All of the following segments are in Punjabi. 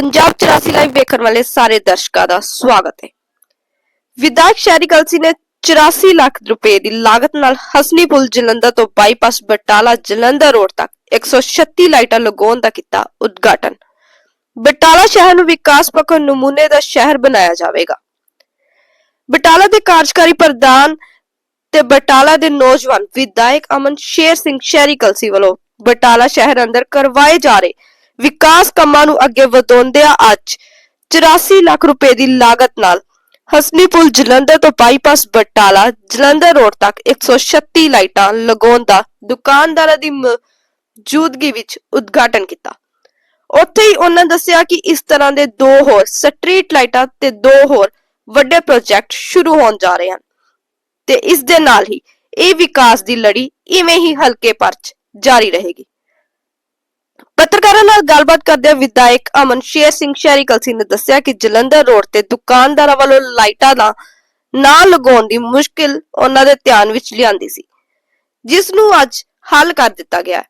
ਪੰਜਾਬ 84 ਲਾਈਵ ਵੇਖਣ ਵਾਲੇ ਸਾਰੇ ਦਰਸ਼ਕਾਂ ਦਾ ਸਵਾਗਤ ਹੈ। ਵਿਧਾਇਕ ਸ਼ਹਿਰੀ ਕਲਸੀ ਨੇ 84 ਲੱਖ ਰੁਪਏ ਦੀ ਲਾਗਤ ਨਾਲ ਹਸਨੀ ਪੁਲ ਜਲੰਧਰ ਤੋਂ ਬਾਈਪਾਸ ਬਟਾਲਾ ਜਲੰਧਰ ਰੋਡ ਤੱਕ 136 ਲਾਈਟਾਂ ਲਗਾਉਣ ਦਾ ਕੀਤਾ ਉਦਘਾਟਨ। ਬਟਾਲਾ ਸ਼ਹਿਰ ਨੂੰ ਵਿਕਾਸ ਪੱਖੋਂ ਨਮੂਨੇ ਦਾ ਸ਼ਹਿਰ ਬਣਾਇਆ ਜਾਵੇਗਾ। ਬਟਾਲਾ ਦੇ ਕਾਰਜਕਾਰੀ ਪ੍ਰਧਾਨ ਤੇ ਬਟਾਲਾ ਦੇ ਨੌਜਵਾਨ ਵਿਧਾਇਕ ਅਮਨ ਸ਼ੇਰ ਸਿੰਘ ਸ਼ਹਿਰੀ ਕਲਸੀ ਵੱਲੋਂ ਬਟਾਲਾ ਸ਼ਹਿਰ ਅੰਦਰ ਕਰਵਾਏ ਜਾ ਰਹੇ ਵਿਕਾਸ ਕੰਮਾਂ ਨੂੰ ਅੱਗੇ ਵਧਾਉਂਦਿਆਂ ਅੱਜ 84 ਲੱਖ ਰੁਪਏ ਦੀ ਲਾਗਤ ਨਾਲ ਹਸਨੀ ਪੁਲ ਜਲੰਧਰ ਤੋਂ ਬਾਈਪਾਸ ਬਟਾਲਾ, ਜਲੰਧਰ ਰੋਡ ਤੱਕ 136 ਲਾਈਟਾਂ ਲਗਾਉਣ ਦਾ ਦੁਕਾਨਦਾਰਾਂ ਦੀ ਮੌਜੂਦਗੀ ਵਿੱਚ ਉਦਘਾਟਨ ਕੀਤਾ। ਉੱਥੇ ਹੀ ਉਹਨਾਂ ਦੱਸਿਆ ਕਿ ਇਸ ਤਰ੍ਹਾਂ ਦੇ ਦੋ ਹੋਰ ਸਟਰੀਟ ਲਾਈਟਾਂ ਤੇ ਦੋ ਹੋਰ ਵੱਡੇ ਪ੍ਰੋਜੈਕਟ ਸ਼ੁਰੂ ਹੋਣ ਜਾ ਰਹੇ ਹਨ ਤੇ ਇਸ ਦੇ ਨਾਲ ਹੀ ਇਹ ਵਿਕਾਸ ਦੀ ਲੜੀ ਇਵੇਂ ਹੀ ਹਲਕੇ ਪਰਚ ਜਾਰੀ ਰਹੇਗੀ। ਪੱਤਰਕਾਰਾਂ ਨਾਲ ਗੱਲਬਾਤ ਕਰਦਿਆਂ ਵਿਧਾਇਕ ਅਮਨ ਸ਼ੇਰ ਸਿੰਘ ਸ਼ਹਿਰੀ ਕਲਸੀ ਨੇ ਦੱਸਿਆ ਕਿ ਜਲੰਧਰ ਰੋਡ ਤੇ ਦੁਕਾਨਦਾਰਾਂ ਵੱਲੋਂ ਲਾਈਟਾਂ ਦਾ ਨਾ ਲਗਾਉਣ ਦੀ ਮੁਸ਼ਕਿਲ ਉਹਨਾਂ ਦੇ ਧਿਆਨ ਵਿੱਚ ਲਿਆਂਦੀ ਸੀ, ਜਿਸ ਨੂੰ ਅੱਜ ਹੱਲ ਕਰ ਦਿੱਤਾ ਗਿਆ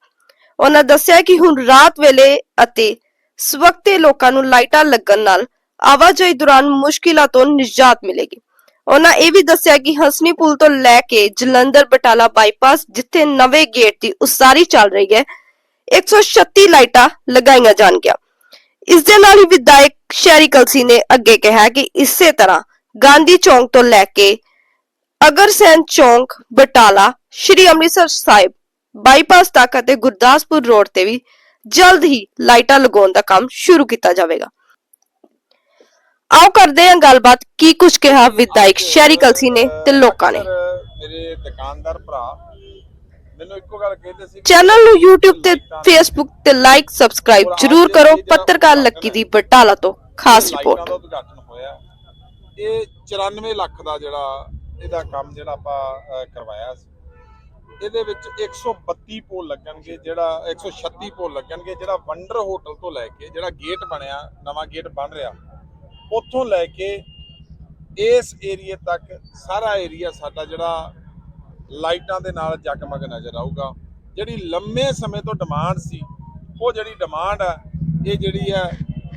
ਉਹਨਾਂ ਦੱਸਿਆ ਕਿ ਹੁਣ ਰਾਤ ਵੇਲੇ ਅਤੇ ਸਵਕਤੇ ਲੋਕਾਂ ਨੂੰ ਲਾਈਟਾਂ ਲੱਗਣ ਨਾਲ ਆਵਾਜਾਈ ਦੌਰਾਨ ਮੁਸ਼ਕਿਲਾਂ ਤੋਂ ਨਿਜਾਤ ਮਿਲੇਗੀ। ਉਹਨਾਂ ਇਹ ਵੀ ਦੱਸਿਆ ਕਿ ਹਸਨੀ ਪੁਲ ਤੋਂ ਲੈ ਕੇ ਜਲੰਧਰ ਬਟਾਲਾ ਬਾਈਪਾਸ, ਜਿੱਥੇ ਨਵੇਂ ਗੇਟ ਦੀ ਉਸਾਰੀ ਚੱਲ ਰਹੀ ਹੈ 136 ਲਾਈਟਾਂ ਲਗਾਈਆਂ ਜਾਣਗੀਆਂ। ਇਸ ਦੇ ਨਾਲ ਹੀ ਵਿਧਾਇਕ ਸ਼ਹਿਰੀ ਕਲਸੀ ਨੇ ਅੱਗੇ ਕਿਹਾ ਕਿ ਇਸੇ ਤਰ੍ਹਾਂ ਗਾਂਧੀ ਚੌਂਕ ਤੋਂ ਲੈ ਕੇ ਅਗਰਸੈਨ ਚੌਂਕ, ਬਟਾਲਾ, ਸ਼੍ਰੀ ਅੰਮ੍ਰਿਤਸਰ ਸਾਹਿਬ, ਬਾਈਪਾਸ ਤੱਕ ਅਤੇ ਗੁਰਦਾਸਪੁਰ ਰੋਡ ਤੇ ਵੀ ਜਲਦ ਹੀ ਲਾਈਟਾਂ ਲਗਾਉਣ ਦਾ ਕੰਮ ਸ਼ੁਰੂ ਕੀਤਾ ਜਾਵੇਗਾ। ਆਓ ਕਰਦੇ ਹਾਂ ਗੱਲਬਾਤ, ਕੀ ਕੁਝ ਕਿਹਾ ਵਿਧਾਇਕ ਸ਼ਹਿਰੀ ਕਲਸੀ ਨੇ ਤੇ ਲੋਕਾਂ ਨੇ। ਮੇਰੇ ਦੁਕਾਨਦਾਰ ਭਰਾ ਮੈਨੂੰ ਇੱਕੋ ਗੱਲ ਕਹਿੰਦੇ ਸੀ ਕਿ ਚੈਨਲ ਨੂੰ YouTube ਤੇ Facebook ਤੇ ਲਾਈਕ ਸਬਸਕ੍ਰਾਈਬ ਜਰੂਰ ਕਰੋ ਪੱਤਰਕਾਰ ਲੱਕੀ ਦੀ ਬਟਾਲਾ ਤੋਂ ਖਾਸ ਰਿਪੋਰਟ ਦਾ ਉਦਘਾਟਨ ਹੋਇਆ। ਇਹ 94 ਲੱਖ ਦਾ ਜਿਹੜਾ ਇਹਦਾ ਕੰਮ ਜਿਹੜਾ ਆਪਾਂ ਕਰਵਾਇਆ ਸੀ। ਇਹਦੇ ਵਿੱਚ 132 ਪੋਲ ਲੱਗਣਗੇ ਜਿਹੜਾ 136 ਪੋਲ ਲੱਗਣਗੇ ਜਿਹੜਾ ਵੰਡਰ ਹੋਟਲ ਤੋਂ ਲੈ ਕੇ ਜਿਹੜਾ ਗੇਟ ਬਣਿਆ ਨਵਾਂ ਗੇਟ ਬਣ ਰਿਹਾ ਉੱਥੋਂ ਲੈ ਕੇ ਇਸ ਏਰੀਏ ਤੱਕ ਸਾਰਾ ਏਰੀਆ ਸਾਡਾ ਜਿਹੜਾ ਲਾਈਟਾਂ ਦੇ ਨਾਲ ਜਗਮਗ ਨਜ਼ਰ ਆਊਗਾ। ਜਿਹੜੀ ਲੰਮੇ ਸਮੇਂ ਤੋਂ ਡਿਮਾਂਡ ਸੀ ਉਹ ਜਿਹੜੀ ਡਿਮਾਂਡ ਹੈ ਇਹ ਜਿਹੜੀ ਹੈ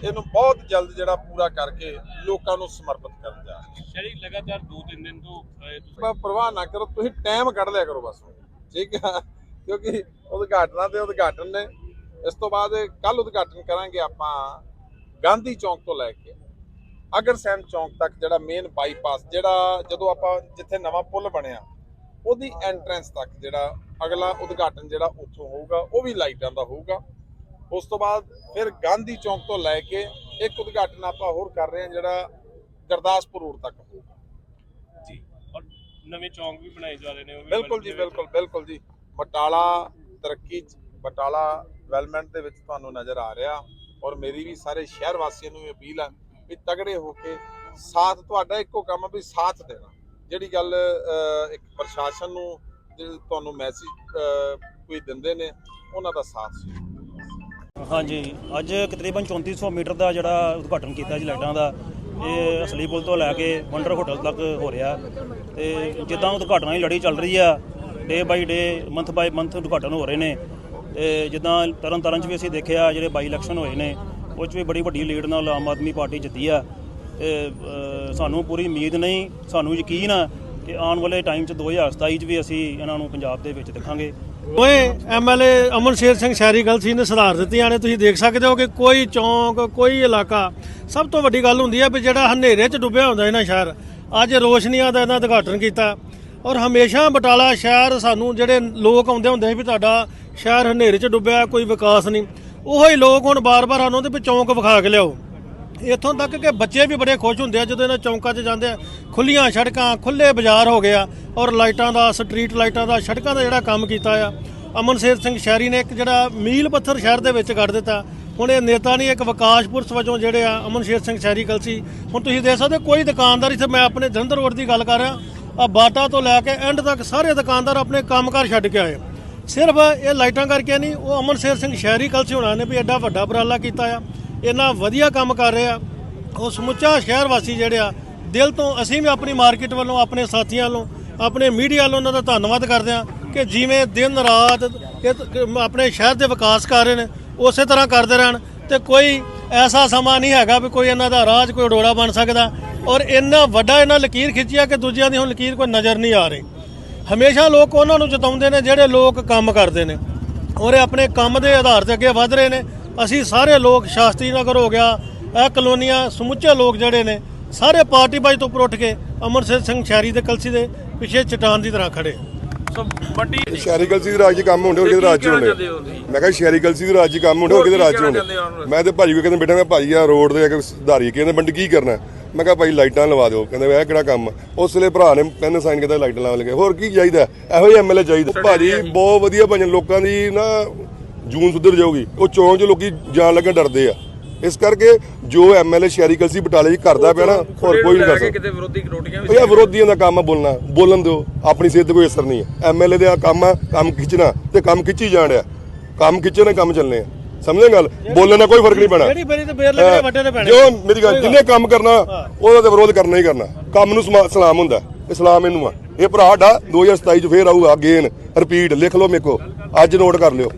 ਇਹਨੂੰ ਬਹੁਤ ਜਲਦ ਜਿਹੜਾ ਪੂਰਾ ਕਰਕੇ ਲੋਕਾਂ ਨੂੰ ਸਮਰਪਿਤ ਕਰਨ ਜਾ। ਸ਼ਰੀ ਲਗਾਤਾਰ 2-3 ਦਿਨ ਤੋਂ ਪਰਵਾਹ ਨਾ ਕਰੋ ਤੁਸੀਂ ਟਾਈਮ ਕੱਢ ਲਿਆ ਕਰੋ ਬਸ ਠੀਕ ਆ? ਕਿਉਂਕਿ ਉਦਘਾਟਨਾਂ ਦੇ ਉਦਘਾਟਨ ਨੇ। ਇਸ ਤੋਂ ਬਾਅਦ ਕੱਲ ਉਦਘਾਟਨ ਕਰਾਂਗੇ ਆਪਾਂ ਗਾਂਧੀ ਚੌਂਕ ਤੋਂ ਲੈ ਕੇ। ਅਗਰਸੈਨ ਚੌਂਕ ਤੱਕ ਜਿਹੜਾ ਮੇਨ ਬਾਈਪਾਸ ਜਿਹੜਾ ਜਦੋਂ ਆਪਾਂ ਜਿੱਥੇ ਨਵਾਂ ਪੁਲ ਬਣਿਆ ਉਹਦੀ ਐਂਟਰੈਂਸ ਤੱਕ ਜਿਹੜਾ ਅਗਲਾ ਉਦਘਾਟਨ ਜਿਹੜਾ ਉੱਥੋਂ ਹੋਊਗਾ ਉਹ ਵੀ ਲਾਈਟਾਂ ਦਾ ਹੋਊਗਾ। ਉਸ ਤੋਂ ਬਾਅਦ ਫਿਰ ਗਾਂਧੀ ਚੌਂਕ ਤੋਂ ਲੈ ਕੇ ਇੱਕ ਉਦਘਾਟਨ ਆਪਾਂ ਹੋਰ ਕਰ ਰਹੇ ਹਾਂ ਜਿਹੜਾ ਗੁਰਦਾਸਪੁਰ ਰੋਡ ਤੱਕ ਹੋਊਗਾ। ਜੀ ਔਰ ਨਵੇਂ ਚੌਂਕ ਵੀ ਬਣਾਏ ਜਾ ਰਹੇ ਨੇ ਉਹ ਵੀ ਬਿਲਕੁਲ ਜੀ ਬਿਲਕੁਲ ਬਿਲਕੁਲ ਜੀ। ਬਟਾਲਾ ਤਰੱਕੀ ਬਟਾਲਾ ਡਿਵੈਲਪਮੈਂਟ ਦੇ ਵਿੱਚ ਤੁਹਾਨੂੰ ਨਜ਼ਰ ਆ ਰਿਹਾ। ਔਰ ਮੇਰੀ ਵੀ ਸਾਰੇ ਸ਼ਹਿਰ ਵਾਸੀਆਂ ਨੂੰ ਇਹ ਅਪੀਲ ਹੈ ਵੀ ਤਗੜੇ ਹੋ ਕੇ ਸਾਥ ਤੁਹਾਡਾ ਇੱਕੋ ਕੰਮ ਵੀ ਸਾਥ ਦੇਣਾ। ਜਿਹੜੀ ਗੱਲ ਇੱਕ ਪ੍ਰਸ਼ਾਸਨ ਨੂੰ ਤੁਹਾਨੂੰ ਮੈਸੇਜ ਕੋਈ ਦਿੰਦੇ ਨੇ, ਉਹਨਾਂ ਦਾ ਸਾਥ ਸੀ। ਹਾਂਜੀ, ਅੱਜ ਤਕਰੀਬਨ 3400 ਮੀਟਰ ਦਾ ਜਿਹੜਾ ਉਦਘਾਟਨ ਕੀਤਾ ਜੀ ਲਾਈਟਾਂ ਦਾ, ਇਹ ਅਸਲੀ ਪੁਲ ਤੋਂ ਲੈ ਕੇ ਵੰਡਰ ਹੋਟਲ ਤੱਕ ਹੋ ਰਿਹਾ। ਤੇ ਜਿੱਦਾਂ ਉਦਘਾਟਨਾਂ ਦੀ ਲੜੀ ਚੱਲ ਰਹੀ ਆ ਡੇ ਬਾਈ ਡੇ ਮੰਥ ਬਾਈ ਮੰਥ ਉਦਘਾਟਨ ਹੋ ਰਹੇ ਨੇ। ਤੇ ਜਿੱਦਾਂ ਤਰਨ ਤਾਰਨ ਚ ਵੀ ਅਸੀਂ ਦੇਖਿਆ, ਜਿਹੜੇ ਬਾਈ ਇਲੈਕਸ਼ਨ ਹੋਏ ਨੇ ਉਹ 'ਚ ਵੀ ਬੜੀ ਵੱਡੀ ਲੀਡ ਨਾਲ ਆਮ ਆਦਮੀ ਪਾਰਟੀ ਜਿੱਤੀ ਆ। ਤੇ ਸਾਨੂੰ ਪੂਰੀ ਉਮੀਦ ਨਹੀਂ, ਸਾਨੂੰ ਯਕੀਨ ਆ ਕਿ ਆਉਣ ਵਾਲੇ ਟਾਈਮ 'ਚ 2027 'ਚ ਵੀ ਅਸੀਂ ਇਹਨਾਂ ਨੂੰ ਪੰਜਾਬ ਦੇ ਵਿੱਚ ਦੇਖਾਂਗੇ। ਓਏ ਐਮਐਲਏ ਅਮਨ ਸ਼ੇਰ ਸਿੰਘ ਸ਼ਹਿਰੀ ਗਲਸੀ ਨੇ ਸੁਧਾਰ ਦਿੱਤੀਆਂ ਨੇ ਤੁਸੀਂ ਦੇਖ ਸਕਦੇ ਹੋ ਕਿ ਕੋਈ ਚੌਂਕ, ਕੋਈ ਇਲਾਕਾ ਸਭ ਤੋਂ ਵੱਡੀ ਗੱਲ ਹੁੰਦੀ ਹੈ ਵੀ ਜਿਹੜਾ ਹਨੇਰੇ 'ਚ ਡੁੱਬਿਆ ਹੁੰਦਾ ਇਹਨਾਂ ਸ਼ਹਿਰ, ਅੱਜ ਰੋਸ਼ਨੀਆਂ ਦਾ ਇਹਨਾਂ ਉਦਘਾਟਨ ਕੀਤਾ। ਔਰ ਹਮੇਸ਼ਾ ਬਟਾਲਾ ਸ਼ਹਿਰ ਸਾਨੂੰ ਜਿਹੜੇ ਲੋਕ ਆਉਂਦੇ ਹੁੰਦੇ ਸੀ ਵੀ ਤੁਹਾਡਾ ਸ਼ਹਿਰ ਹਨੇਰੇ 'ਚ ਡੁੱਬਿਆ, ਕੋਈ ਵਿਕਾਸ ਨਹੀਂ, ਉਹੋ ਹੀ ਲੋਕ ਹੁਣ ਬਾਰ-ਬਾਰ ਸਾਨੂੰ ਉਹਦੇ ਵੀ ਚੌਂਕ ਵਿਖਾ ਕੇ ਲਿਆਓ। ਇੱਥੋਂ ਤੱਕ ਕਿ ਬੱਚੇ ਵੀ ਬੜੇ ਖੁਸ਼ ਹੁੰਦੇ ਆ ਜਦੋਂ ਇਹਨਾਂ ਚੌਂਕਾਂ 'ਚ ਜਾਂਦੇ ਆ। ਖੁੱਲੀਆਂ ਸੜਕਾਂ ਖੁੱਲੇ ਬਾਜ਼ਾਰ ਹੋ ਗਿਆ ਔਰ ਲਾਈਟਾਂ ਦਾ, ਸਟਰੀਟ ਲਾਈਟਾਂ ਦਾ, ਸੜਕਾਂ ਦਾ ਜਿਹੜਾ ਕੰਮ ਕੀਤਾ ਆ। ਅਮਨ ਸ਼ੇਰ ਸਿੰਘ ਸ਼ਹਿਰੀ ਨੇ ਇੱਕ ਜਿਹੜਾ ਮੀਲ ਪੱਥਰ ਸ਼ਹਿਰ ਦੇ ਵਿੱਚ ਕੱਢ ਦਿੱਤਾ। ਹੁਣ ਇਹ ਨੇਤਾ ਨਹੀਂ, ਇੱਕ ਵਿਕਾਸ ਪੁਰਸ਼ ਵਜੋਂ ਜਿਹੜੇ ਆ ਅਮਨ ਸ਼ੇਰ ਸਿੰਘ ਸ਼ਹਿਰੀ ਕਲਸੀ। ਹੁਣ ਤੁਸੀਂ ਦੇਖ ਸਕਦੇ ਕੋਈ ਦੁਕਾਨਦਾਰ ਇੱਥੇ, ਮੈਂ ਆਪਣੇ ਜਲੰਧਰ ਰੋਡ ਦੀ ਗੱਲ ਕਰ ਰਿਹਾ। ਆ ਬਾਟਾ ਤੋਂ ਲੈ ਕੇ ਐਂਡ ਤੱਕ ਸਾਰੇ ਦੁਕਾਨਦਾਰ ਆਪਣੇ ਕੰਮਕਾਰ ਛੱਡ ਕੇ ਆਏ ਸਿਰਫ ਇਹ ਲਾਈਟਾਂ ਕਰਕੇ ਨਹੀਂ, ਉਹ ਅਮਨ ਸ਼ੇਰ ਸਿੰਘ ਸ਼ਹਿਰੀ ਕਲਸੀ ਹੋਣਾ ਨੇ ਵੀ ਐਡਾ ਵੱਡਾ ਉਪਰਾਲਾ ਕੀਤਾ ਆ। ਇੰਨਾ ਵਧੀਆ ਕੰਮ ਕਰ ਰਿਹਾ ਉਹ ਸਮੁੱਚਾ ਸ਼ਹਿਰ ਵਾਸੀ ਜਿਹੜੇ ਆ, ਦਿਲ ਤੋਂ ਅਸੀਂ ਵੀ ਆਪਣੀ ਮਾਰਕੀਟ ਵੱਲੋਂ, ਆਪਣੇ ਸਾਥੀਆਂ ਵੱਲੋਂ, ਆਪਣੇ ਮੀਡੀਆ ਵੱਲੋਂ ਉਹਨਾਂ ਦਾ ਧੰਨਵਾਦ ਕਰਦੇ ਆ ਕਿ ਜਿਵੇਂ ਦਿਨ ਰਾਤ ਆਪਣੇ ਸ਼ਹਿਰ ਦੇ ਵਿਕਾਸ ਕਰ ਰਹੇ ਨੇ, ਉਸੇ ਤਰ੍ਹਾਂ ਕਰਦੇ ਰਹਿਣ ਤੇ ਕੋਈ ਐਸਾ ਸਮਾਂ ਨਹੀਂ ਹੈਗਾ ਵੀ ਕੋਈ ਇਹਨਾਂ ਦਾ ਰਾਜ, ਕੋਈ ਡੋੜਾ ਬਣ ਸਕਦਾ। ਔਰ ਇੰਨਾ ਵੱਡਾ ਇਹਨਾਂ ਲਕੀਰ ਖਿੱਚਿਆ ਕਿ ਦੂਜਿਆਂ ਦੀ ਹੁਣ ਲਕੀਰ ਕੋਈ ਨਜ਼ਰ ਨਹੀਂ ਆ ਰਹੀ। ਹਮੇਸ਼ਾ ਲੋਕ ਉਹਨਾਂ ਨੂੰ ਜਿਤਾਉਂਦੇ ਨੇ ਜਿਹੜੇ ਲੋਕ ਕੰਮ ਕਰਦੇ ਨੇ। ਔਰ ਇਹ ਆਪਣੇ ਕੰਮ ਦੇ ਆਧਾਰ ਤੇ ਅੱਗੇ ਵਧ ਰਹੇ ਨੇ। ਅਸੀਂ ਸਾਰੇ ਲੋਕ ਸ਼ਾਸਤਰੀ ਨਗਰ ਹੋ ਗਿਆ ਇਹ ਕਲੋਨੀਆਂ ਸਮੁੱਚੇ ਲੋਕ ਜਿਹੜੇ ਨੇ ਸਾਰੇ ਪਾਰਟੀ ਬਾਜ ਤੋਂ ਉੱਪਰ ਉੱਠ ਕੇ ਅਮਰਸਰ ਸਿੰਘ ਸ਼ਹਿਰੀ ਦੇ ਕਲਸੀ ਦੇ ਪਿੱਛੇ ਚਟਾਨ ਦੀ ਤਰ੍ਹਾਂ ਖੜੇ। ਸੋ ਵੱਡੀ ਸ਼ਹਿਰੀ ਗਲਸੀ ਦੇ ਰਾਜ 'ਚ ਕੰਮ ਹੁੰਦੇ ਹੋਰ ਕਿਹਦੇ ਰਾਜ 'ਚ ਹੋਣੇ। ਮੈਂ ਕਿਹਾ ਸ਼ਹਿਰੀ ਗਲਸੀ ਦੇ ਰਾਜ 'ਚ ਕੰਮ ਹੁੰਦੇ ਹੋਰ ਕਿਹਦੇ ਰਾਜ 'ਚ ਹੋਣੇ। ਮੈਂ ਤੇ ਭਾਜੀ ਕੋ ਕਹਿੰਦੇ ਬੇਟਾ ਮੈਂ ਭਾਜੀ ਆ ਰੋਡ ਕੇ ਸੁਧਾਰੀ ਕਹਿੰਦੇ ਬੰਦ ਕੀ ਕਰਨਾ? ਮੈਂ ਕਿਹਾ ਭਾਈ ਲਾਈਟਾਂ ਲਵਾ ਦਿਓ ਕਹਿੰਦੇ ਇਹ ਕਿਹੜਾ ਕੰਮ ਆ? ਉਸ ਵੇਲੇ ਭਰਾ ਨੇ ਪੈਨ ਸਾਈਨ ਕੀਤਾ ਲਾਈਟਾਂ ਲਾਉਣ ਲੱਗੇ। ਹੋਰ ਕੀ ਚਾਹੀਦਾ? ਇਹੋ ਹੀ ਐਮਐਲਏ ਚਾਹੀਦਾ। ਭਾਜੀ ਬਹੁਤ ਵਧੀਆ ਭਜਨ ਲੋਕਾਂ ਦੀ ਨਾ ਜੂਨ ਸੁਧਰ ਜਾਊਗੀ ਉਹ ਚੌਂਕ 'ਚ ਲੋਕੀ ਜਾਣ ਲੱਗੇ ਡਰਦੇ ਆ। ਇਸ ਕਰਕੇ ਜੋ ਐਮਐਲਏ ਸ਼ਹਿਰੀ ਗਲਸੀ ਬਟਾਲੇ 'ਚ ਕਰਦਾ ਪਿਆ ਨਾ ਹੋਰ ਕੋਈ ਨਹੀਂ ਕਰ ਸਕਦਾ। ਕਿਤੇ ਵਿਰੋਧੀ ਰੋਟੀਆਂ ਉਹ ਯਾਰ ਵਿਰੋਧੀਆਂ ਦਾ ਕੰਮ ਆ ਬੋਲਣਾ ਬੋਲਣ ਦਿਓ ਆਪਣੀ ਸਿਹਤ ਤੇ ਕੋਈ ਅਸਰ ਨਹੀਂ ਹੈ ਐਮਐਲਏ ਦਾ ਕੰਮ ਆ ਕੰਮ ਖਿੱਚਣਾ ਤੇ ਕੰਮ ਖਿੱਚੀ ਜਾਣ ਡਿਆ। ਕੰਮ ਖਿੱਚਣੇ ਕੰਮ ਚੱਲਣੇ ਆ। ਸਮਝੇ ਗੱਲ? ਬੋਲਣ ਨਾਲ ਕੋਈ ਫ਼ਰਕ ਨਹੀਂ ਪੈਣਾ। ਜਿਹੜੀ ਬੇਰੀ ਤੇ ਬੇਰ ਲੱਗਣੇ ਵੱਡੇ ਤੇ ਪੈਣੇ। ਜੋ ਮੇਰੀ ਗੱਲ ਜਿਹਨੇ ਕੰਮ ਕਰਨਾ ਉਹਦਾ ਤੇ ਵਿਰੋਧ ਕਰਨਾ ਹੀ ਕਰਨਾ। ਕੰਮ ਨੂੰ ਸਲਾਮ ਹੁੰਦਾ। ਇਸਲਾਮ ਇਹਨੂੰ ਆ। ਇਹ ਭਰਾ ਸਾਡਾ 2027 ਚ ਫੇਰ ਆਊਗਾ ਅਗੇਨ ਰਿਪੀਟ ਲਿਖ ਲਓ ਮੇਰੇ ਕੋ ਅੱਜ ਨੋਟ ਕਰ ਲਿਓ।